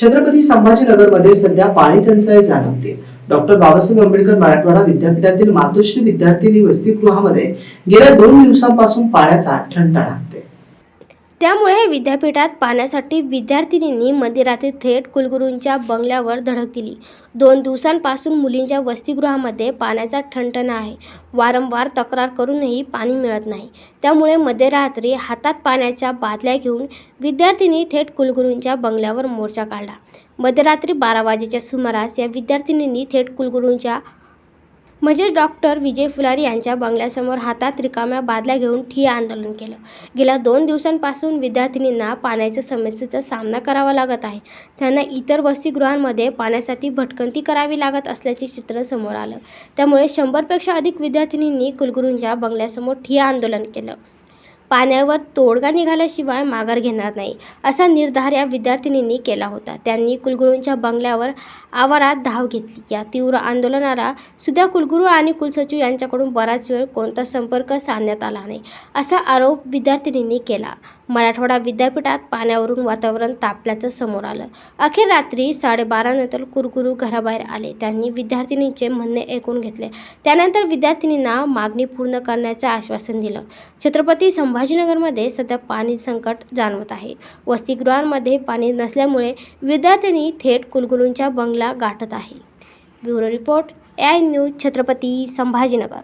छत्रपती संभाजीनगरमध्ये सध्या पाणी टंचाई जाणवते. डॉक्टर बाबासाहेब आंबेडकर मराठवाडा विद्यापीठातील मातोश्री विद्यार्थिनी वसतिगृहामध्ये गेल्या दोन दिवसांपासून पाण्याचा ठणठण त्यामुळे विद्यापीठात पाण्यासाठी विद्यार्थिनींनी मंदिरातील थेट कुलगुरूंच्या बंगल्यावर धडक दिली दोन दिवसांपासून मुलींच्या वसतिगृहामध्ये पाण्याचा ठणठणा आहे. वारंवार तक्रार करूनही पाणी मिळत नाही. त्यामुळे मध्यरात्री हातात पाण्याच्या बादल्या घेऊन विद्यार्थिनी थेट कुलगुरूंच्या बंगल्यावर मोर्चा काढला. मध्यरात्री बारा वाजेच्या सुमारास या विद्यार्थिनींनी थेट कुलगुरूंच्या म्हणजेच डॉक्टर विजय फुलारी यांच्या बंगल्यासमोर हातात रिकाम्या बादल्या घेऊन ठिय्या आंदोलन केलं. गेल्या दोन दिवसांपासून विद्यार्थिनींना पाण्याच्या समस्येचा सामना करावा लागत आहे. त्यांना इतर वसतिगृहांमध्ये पाण्यासाठी भटकंती करावी लागत असल्याचे चित्र समोर आलं. त्यामुळे शंभरपेक्षा अधिक विद्यार्थिनींनी कुलगुरूंच्या बंगल्यासमोर ठिय्या आंदोलन केलं. पाण्यावर तोडगा निघाल्याशिवाय माघार घेणार नाही असा निर्धार या विद्यार्थिनींनी केला होता. त्यांनी कुलगुरूंच्या बंगल्यावर आवारात धाव घेतली. या तीव्र आंदोलनाला सुद्धा कुलगुरू आणि कुलसचिव यांच्याकडून बराच वेळ कोणता संपर्क साधण्यात आला नाही असा आरोप विद्यार्थिनींनी केला. मराठवाडा विद्यापीठात पाण्यावरून वातावरण तापल्याचं समोर आलं. अखेर रात्री साडेबारानंतर कुलगुरू घराबाहेर आले. त्यांनी विद्यार्थिनींचे म्हणणे ऐकून घेतले. त्यानंतर विद्यार्थिनींना मागणी पूर्ण करण्याचं आश्वासन दिलं. छत्रपती संभाजीनगरमध्ये सध्या पाणी संकट जाणवत आहे. वसतिगृहांमध्ये पाणी नसल्यामुळे विद्यार्थिनी थेट कुलगुरूंच्या बंगला गाठत आहे. Bureau report I news Chhatrapati Sambhajinagar.